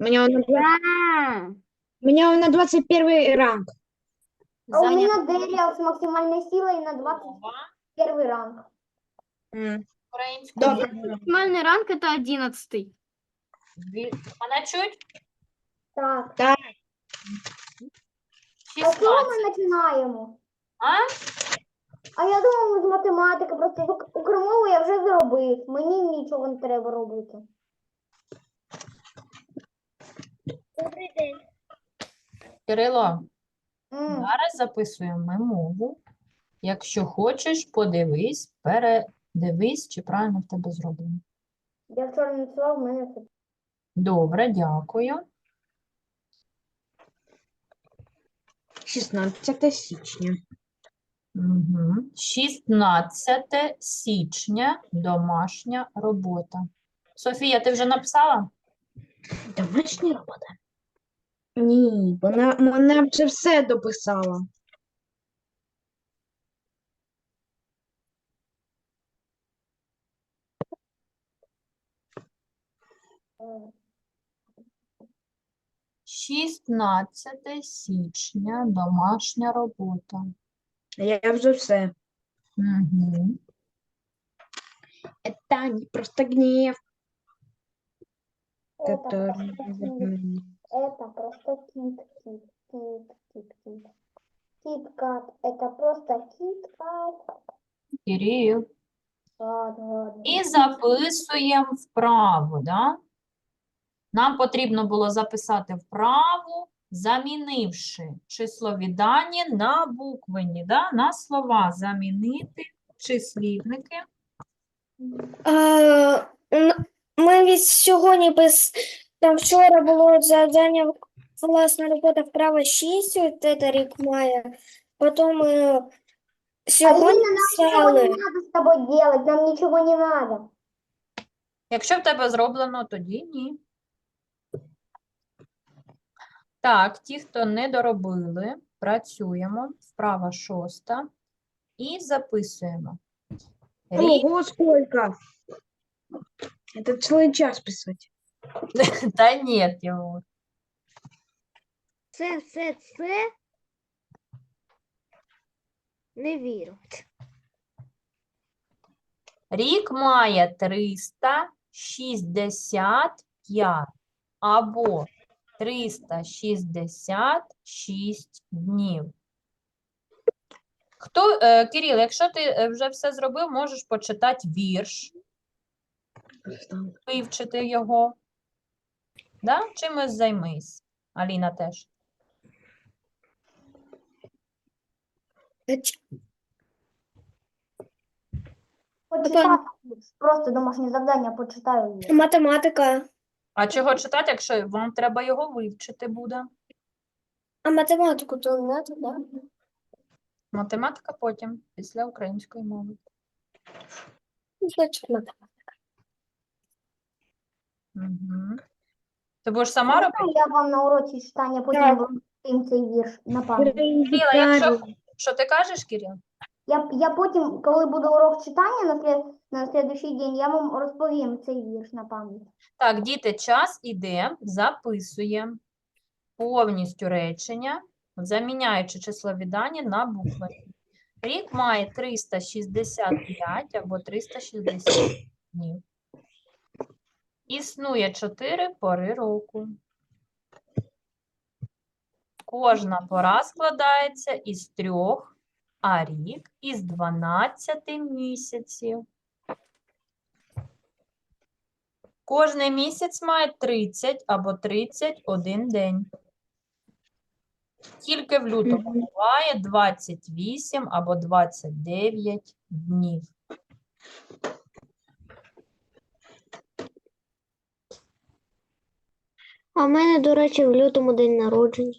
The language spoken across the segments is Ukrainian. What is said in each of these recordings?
У меня он на, два- А, у меня он на 21 ранг. А у Заня- меня Дэриал с максимальной силой на Мова 21 ранг. М, Українською Добре. мовою. Максимальный ранг это одиннадцатый. Дві- Мене чуть? Так. Так. А з чого 16. ми починаємо? А? А я думала, ми з математики, просто ук- укрмову я вже зробив. Мені нічого не треба робити. Добрий день. Кирило, зараз записуємо ми мову. Якщо хочеш, подивись, передивись, чи правильно в тебе зроблено. Я вчора написала, в мене все. Добре, дякую. 16 січня. Угу. 16 січня домашня робота. Софія, ти вже написала? Домашня робота? Ні, вона, вона вже все дописала. М. 16 січня домашня робота. Я вже все. Угу. Это не просто гнев, Это который... Это просто кит, кит, кит, кит, кит. Кит-кат. Это просто кит-кат. Кирил. Ладно, ладно. І записуємо вправо, да? Нам потрібно було записати вправу, замінивши числові дані на буквені, да? на слова замінити числівники. А, Ми від сьогодні без там вчора було завдання власна робота вправа 6, от це рік має. Потім ми сьогодні Алина, нам ничего не писали. надо с тобой делать, нам ничего не надо. Якщо в тебе зроблено, тоді ні. Так, ті, хто не доробили, працюємо. Вправа шоста. І записуємо. Рік Ого, сколько! Это целый час писать. Та ні, Тимур. Це, це, це. Не вірю. Рік має 365 або 366 днів. Хто, е, Кирил, якщо ти е, вже все зробив, можеш почитати вірш, вивчити його. Да? Чимось займись. Аліна теж. Почитаю, просто домашнее задание почитаю. Математика. А чого читати, якщо вам треба його вивчити буде? А математику то не да? Математика потім, після української мови. Ну, Значить, математика. Угу. Ти будеш сама робити? Я вам на уроці читання потім Так. вам цей вірш на пам'ять. Кирила, якщо... Що ти кажеш, Кирил? Я, я потім, коли буде урок читання на, слід, на слідуючий день, я вам розповім цей вірш на пам'ять. Так, діти, час іде, записуємо повністю речення, заміняючи числові дані на букви. Рік має 365 або 360 днів. Існує 4 пори року. Кожна пора складається із трьох, а рік із 12 місяців. Кожний місяць має 30 або 31 день. Тільки в лютому буває 28 або 29 днів. А в мене, до речі, в лютому день народження.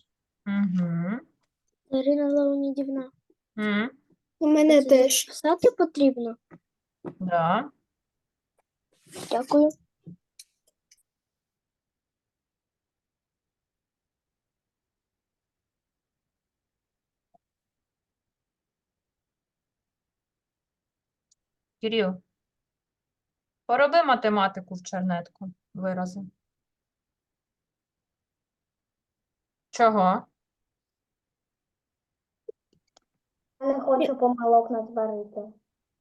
Угу. Ірина Леонідівна. М, У мене теж. Писати потрібно. Да. Дякую. Кирил, пороби математику в чернетку, вирази. Чого? Я не хочу помилок натворити.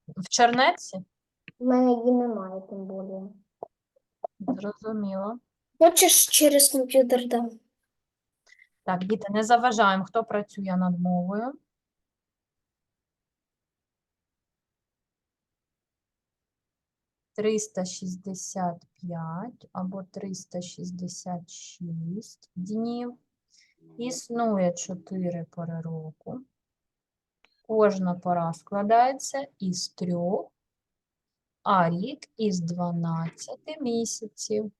В чернеці? В мене її немає, тим більше. Зрозуміло. Хочеш через комп'ютер дам? Так, діти, не заважаємо, хто працює над мовою. Триста шістдесят п'ять або триста шістдесят шість днів. Існує чотири пори року. Кожна пора складається із трьох, а рік із 12 місяців.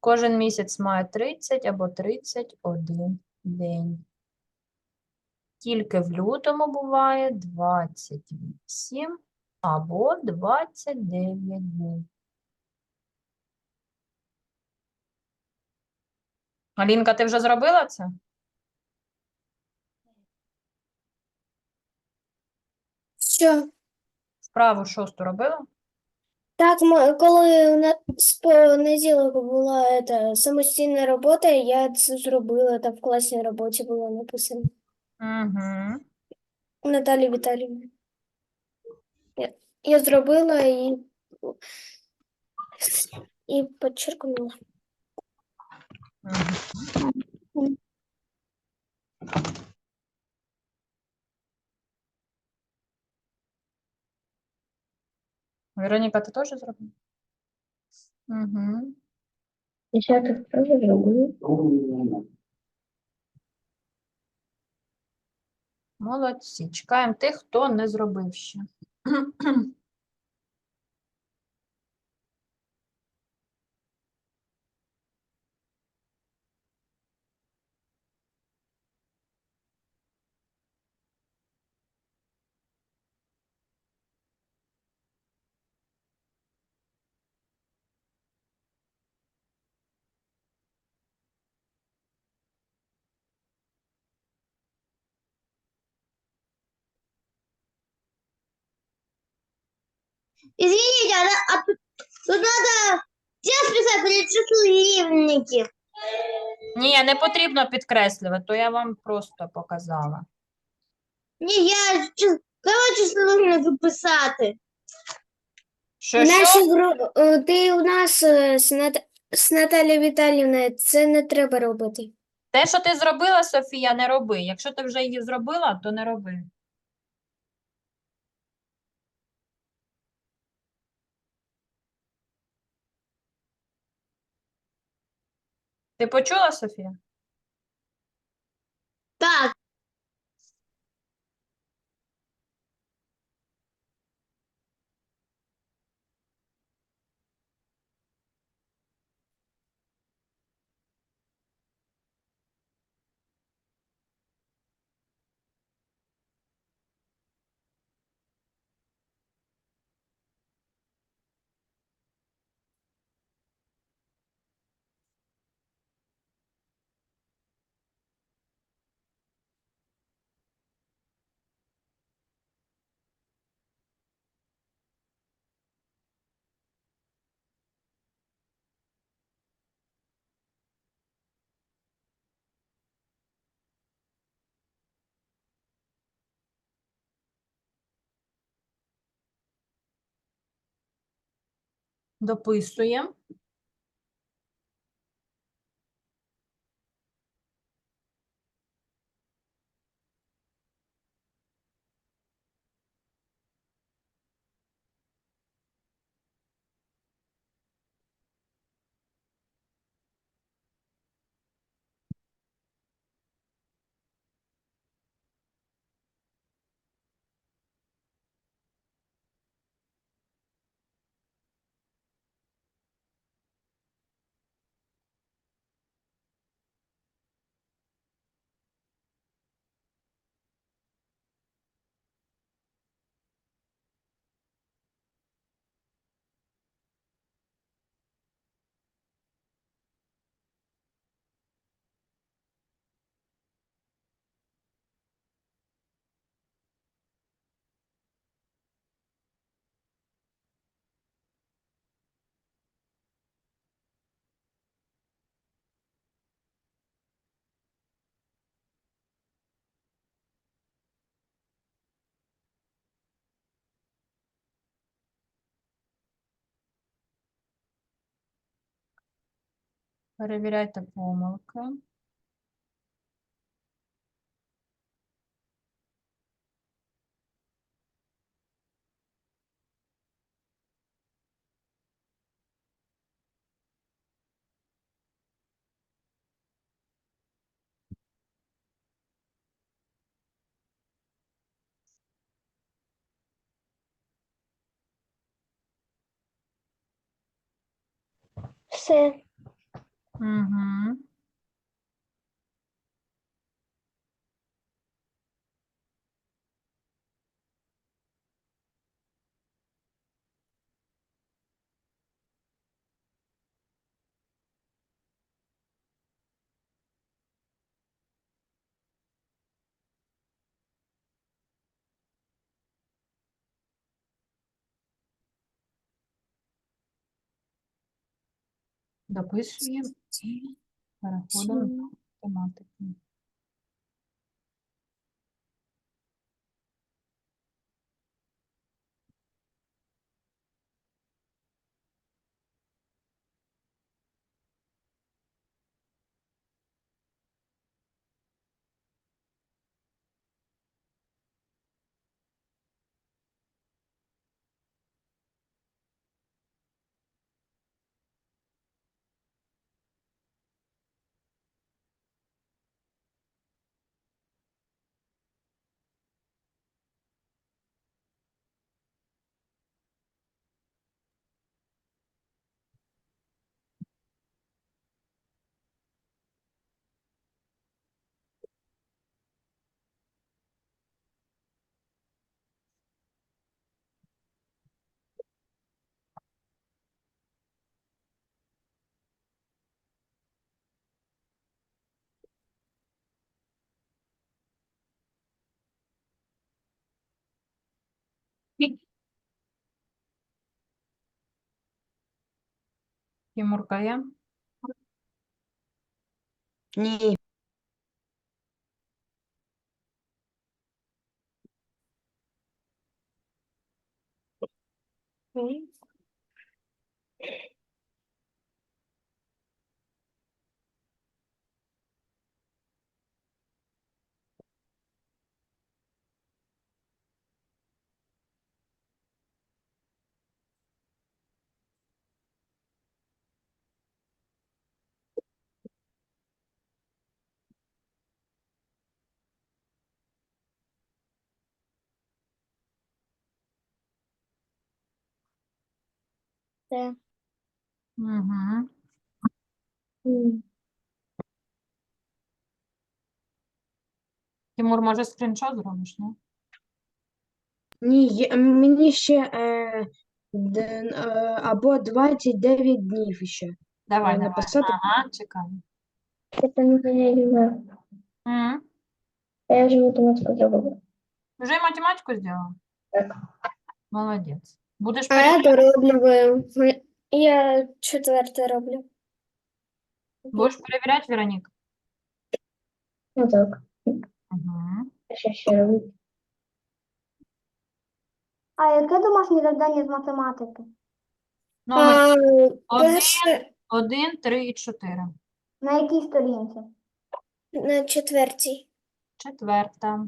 Кожен місяць має 30 або 31 день. Тільки в лютому буває 28 або 29 днів. Алінка, ти вже зробила це? Що? Справу шосту робила? Так, ми, коли у нас з понеділка була ета, самостійна робота, я це зробила, там в класній роботі було написано. Угу. Наталі Віталіївні. Я, я зробила і, і підчеркнула. Вероніка, ти теж зробила? Угу. Десяток справи зробили. Молодці. Чекаємо тих, хто не зробив ще. Извините, а, а тут, тут надо текст писать или числівники? Ні, не потрібно підкреслювати, то я вам просто показала. Ні, я чис- кого числівники писати? Що, В що? гру... е, Ти у нас е, з, Нат... з Наталією Віталіївною, це не треба робити. Те, що ти зробила, Софія, не роби. Якщо ти вже її зробила, то не роби. Ти почула, Софія? Так, Дописуємо. Перевіряйте помилки. Все. Угу. Дописуємо і переходимо до тематики. Тимурка є? Ні. Все. Угу. Тимур, може, скріншот зробиш, ні? Ні, є- мені ще е, д- е, або 29 днів ще. Давай, Е, давай. написати? Ага, не знаю. М? Я же математику зробила. Вже математику зробила? Так. Молодець. Будеш А я перевіряти? Я четверте роблю. Будеш перевіряти, Вероніка? Ну так. Угу. Ще ще робити. А яке домашнє завдання з математики? Номер А, один. перше 1, 3 і 4. На якій сторінці? на четвертій. Четверта.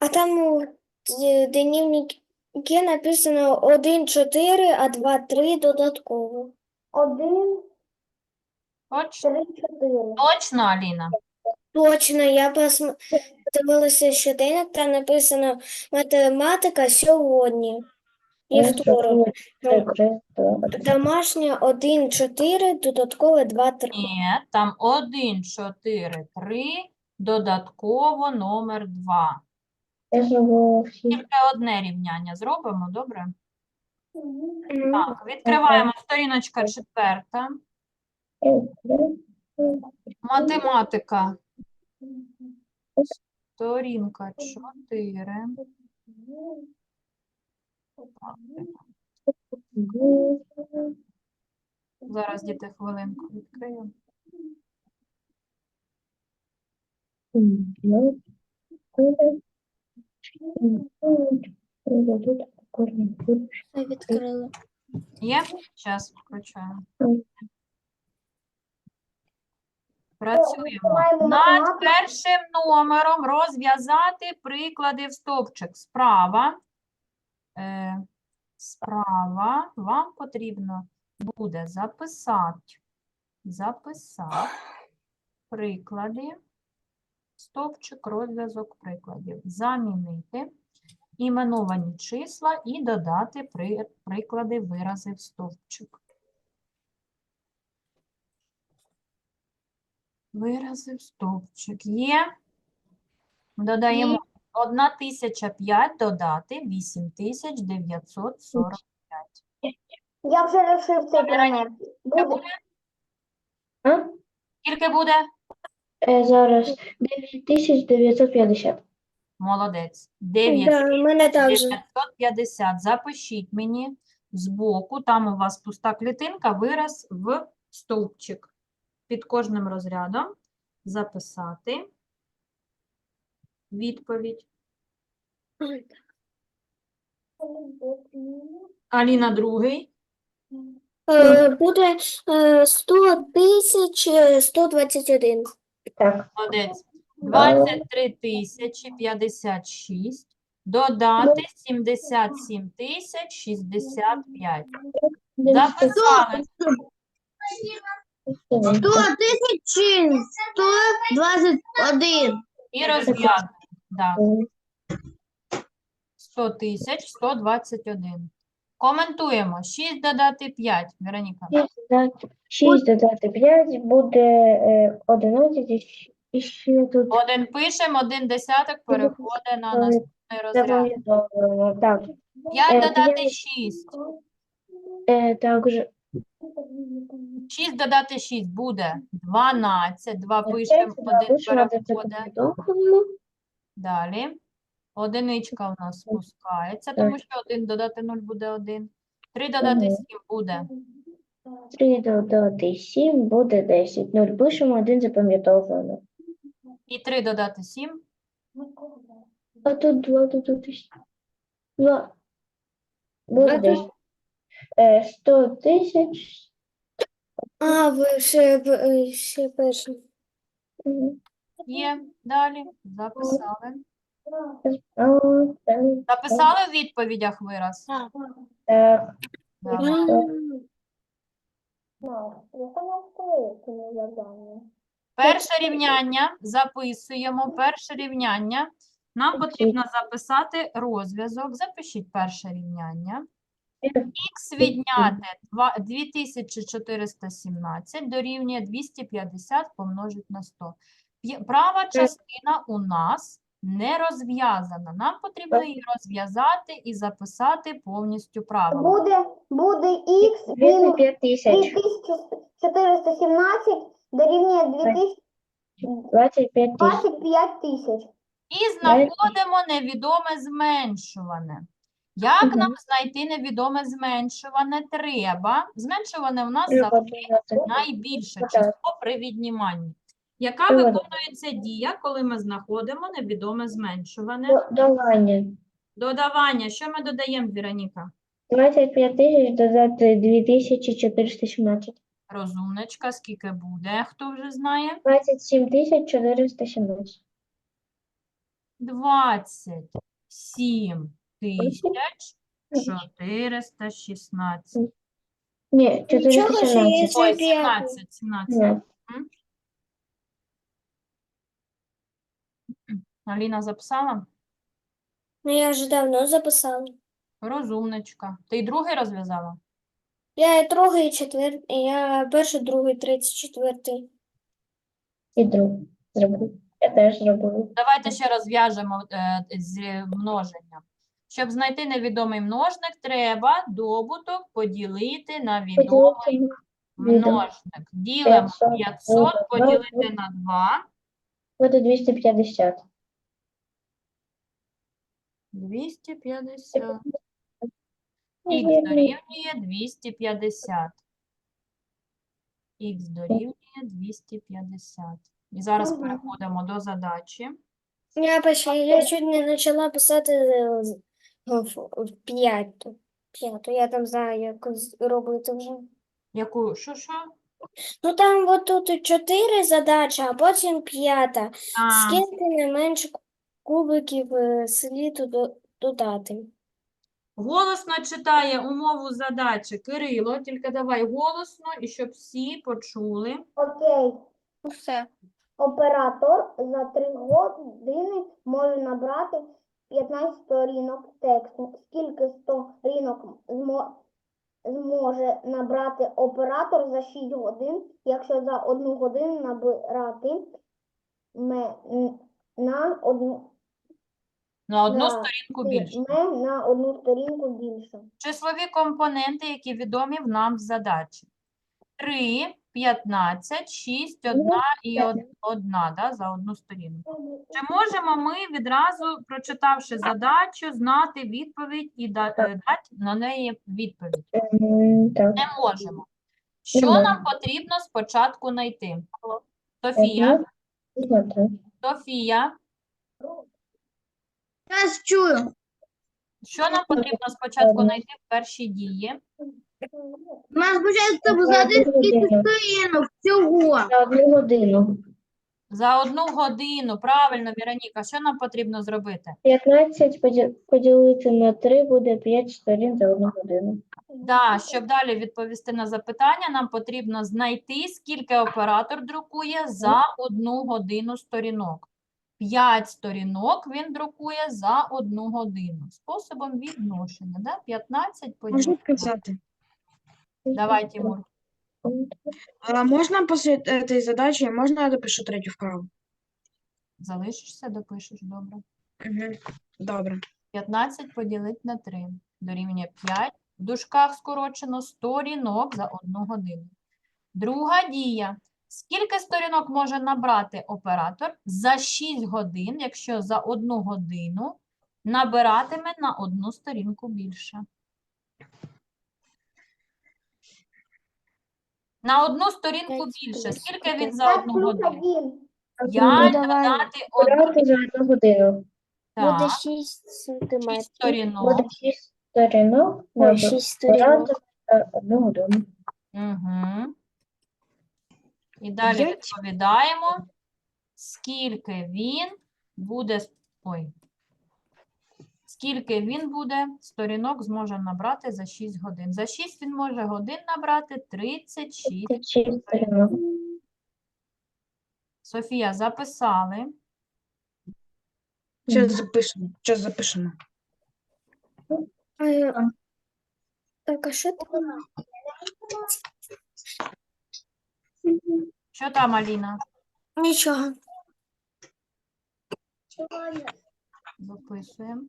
А там у д- дневнике написано 1, 4, а 2, 3 додатково. Один, Точ... три, чотири. Точно, Аліна? Точно, я посм- подивилася щоденник, там написано математика сьогодні. Вівторок. Домашня 1, 4, додаткове 2, 3. Ні, там 1, 4, 3, додатково номер 2. Тільки одне рівняння зробимо, добре? Так, відкриваємо сторіночка четверта. Математика. Сторінка 4. Зараз, діти, хвилинку відкрию. Все відкрила. Є? Зараз включаю. Працюємо. Над першим номером розв'язати приклади в стовпчик. Справа. Е, справа вам потрібно буде записати, записати приклади, стовпчик, розв'язок прикладів, замінити іменовані числа і додати приклади вирази в стовпчик. Вирази в стовпчик є. Додаємо 1005 додати 8940. Я вже рішив цей Вероніка. Скільки Буде буде? А? Скільки буде? Е, зараз 9950. Молодець. Да, у мене так же. 9950. Запишіть мені збоку, там у вас пуста клітинка, вираз в стовпчик. Під кожним розрядом записати відповідь. Аліна, другий. Е, Буде е, 100 тисяч е, 121. Так. Молодець. 23 тисячі 56. Додати 77 тисяч 65. Записали. тисяч 121. І розв'язуємо. Так. 100 тисяч 121. Коментуємо. 6 додати 5. Вероніка. 6 додати 5 буде е, 11 і ще тут Один пишемо, один десяток переходить на наступний розряд. Так, 5 Е, додати п'ять. 6. е, також 6 додати 6 буде 12. 2 5 пишемо, один переходить. Далі. Одиничка у нас спускається, тому що 1 додати 0 буде 1. 3 додати. 7 буде 3 додати 7 буде 10. 0 пишемо, 1 запам'ятовуємо. і 3 додати 7 А тут 2 додати 2. Буде А тут- 10. Е, 100 тисяч. А, ви ще, е, ще перше. Є. Далі. Записали. Записали в відповідях вираз? так. Перше рівняння записуємо. Перше рівняння. Нам потрібно записати розв'язок. Запишіть перше рівняння. Х відняти 2417 дорівнює 250 помножить на 100. Права частина у нас не розв'язана. Нам потрібно її розв'язати і записати повністю правильно. Буде, буде х мінус 25 тисяч. 2417 дорівнює 25 тисяч. тисяч. І знаходимо невідоме зменшуване. Як Мгм. нам знайти невідоме зменшуване? Треба. Зменшуване у нас завжди найбільше число при відніманні. Яка виконується дія, коли ми знаходимо невідоме зменшуване? Додавання. Додавання. Що ми додаємо, Віроніка? 25 тисяч додати 2417. Розумничка, скільки буде? Хто вже знає? 27 тисяч 417. 27 тисяч 416. Ні, Нічого, що є 417. Ой, це п'ять. 17, 17. Ні. Аліна записала? Ну, я вже давно записала. Розумничка. Ти й другий розв'язала? Я і другий, і четвертий, я перший, другий, третій, четвертий. І друг зробив. Я теж зробив. Давайте ще розв'яжемо е, з множенням. Щоб знайти невідомий множник, треба добуток поділити на відомий Поділити множник. Ділимо 500 500 поділити на 2. буде 250. 250. Х дорівнює 250. Х дорівнює 250. І зараз переходимо до задачі. Я почти, я чуть не почала писати е, в, в п'яту. П'яту. Я там знаю, як робити вже. Яку? Що, що? Ну там от тут чотири задачі, а потім п'ята. Скільки не менше кубиків е, слід додати? Голосно читає умову задачі Кирило, тільки давай голосно, і щоб всі почули. Окей. Усе. Оператор за 3 години може набрати 15 сторінок тексту. Скільки сторінок зможе набрати оператор за 6 годин, якщо за 1 годину набирати на одну, На одну Да, сторінку більше. ме на одну сторінку більше. Числові компоненти, які відомі в нам в задачі. 3, 15, 6, 1 і 1, да, за одну сторінку. Чи можемо ми відразу, прочитавши задачу, знати відповідь і да- е, дати на неї відповідь? Так. Не можемо. Що можемо. нам потрібно спочатку знайти? Софія, Софія, Зараз чую. що нам потрібно спочатку знайти в першій дії? У нас спочатку знати скільки сторінок всього. За одну годину. За одну годину, правильно, Віроніка, що нам потрібно зробити? 15 поді- поділити на 3 буде 5 сторін за одну годину. Да, щоб далі відповісти на запитання, нам потрібно знайти, скільки оператор друкує за одну годину сторінок. 5 сторінок він друкує за одну годину. Способом відношення, да? 15 Можна сказати? Давай, Тимур. А можна після цієї задачі, можна я допишу третю вправу? Залишишся, допишеш, добре. Угу. Добре. 15 поділити на 3 дорівнює 5. В дужках скорочено сторінок за одну годину. Друга дія. Скільки сторінок може набрати оператор за 6 годин, якщо за одну годину набиратиме на одну сторінку більше? На одну сторінку більше. Скільки він за одну годину? один. 5 давай. додати 1. За одну годину. Буде Так, 6 6 сантиметрів. сторінок. Буде 6 сторінок на Ой, 6 сторінок. одну годину. Угу. І далі П'ять? відповідаємо, скільки він буде. Ой. Скільки він буде сторінок зможе набрати за 6 годин. За 6 він може годин набрати 36. Це 6 сторінок. Софія, записали. Зараз запишемо. Зараз запишемо. Е, Так, а що там? Що там, Аліна? Нічого. Записуємо.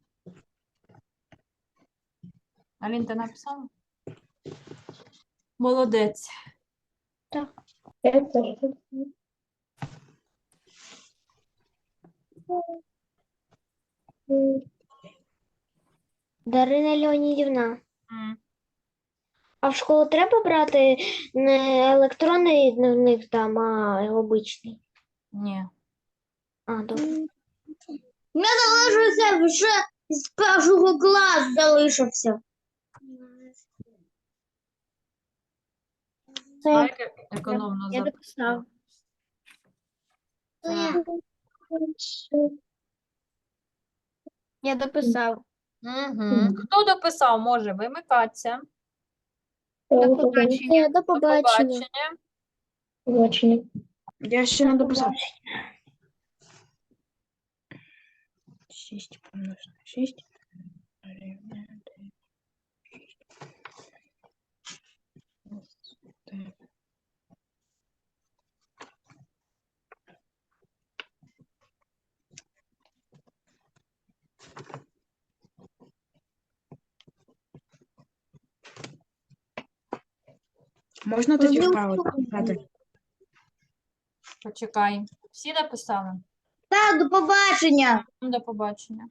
Алін, ти написала? Молодець. Теж. Дарина Леонідівна, а в школу треба брати не електронний дневник там, а обичний? Ні. А, добре. Я залишився вже з першого класу залишився. Давай економно я дописав. Я дописав. Угу. Хто дописав, може вимикатися. До побачення. До побачення. Я ще не дописав. 6 помножить на 6. Можна тоді вправити? Почекай. Всі дописали? Так, до побачення. До побачення.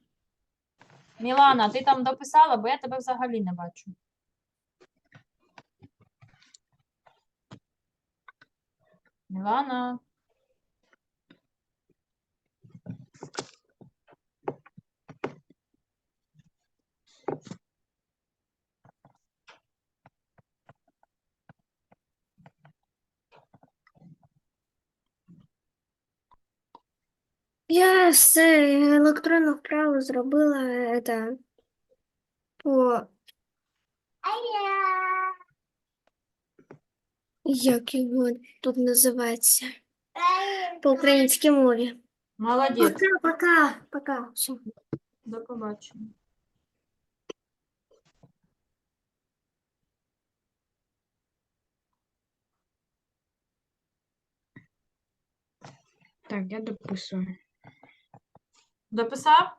Мілана, ти там дописала, бо я тебе взагалі не бачу. Мілана. Я все електронну вправу зробила это, по як його тут називається по українській мові. Молодець. Пока, пока, пока. Все. До побачення. Так, я дописую. Дописав?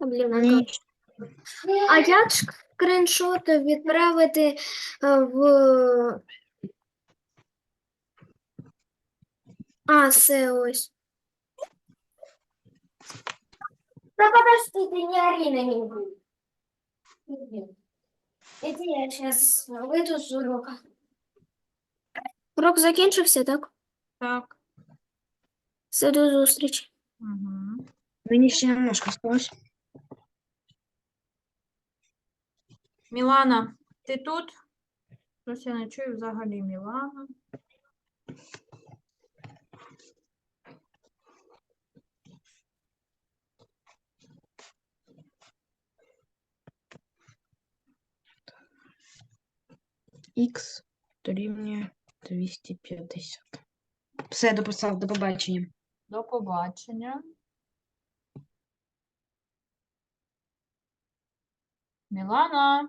Ні. А як скріншот відправити е, в. А, все ось. Да подожди, не ори на него. Иди. Иди, я сейчас выйду с урока. Урок закінчився, так? Так. Все, до зустрічі. Угу. Мені ще немножко осталось. Мілана, ти тут? Щось я не чую взагалі Мілана. Х дорівнює 250. Все, дописав, до побачення. До побачення. Мілана.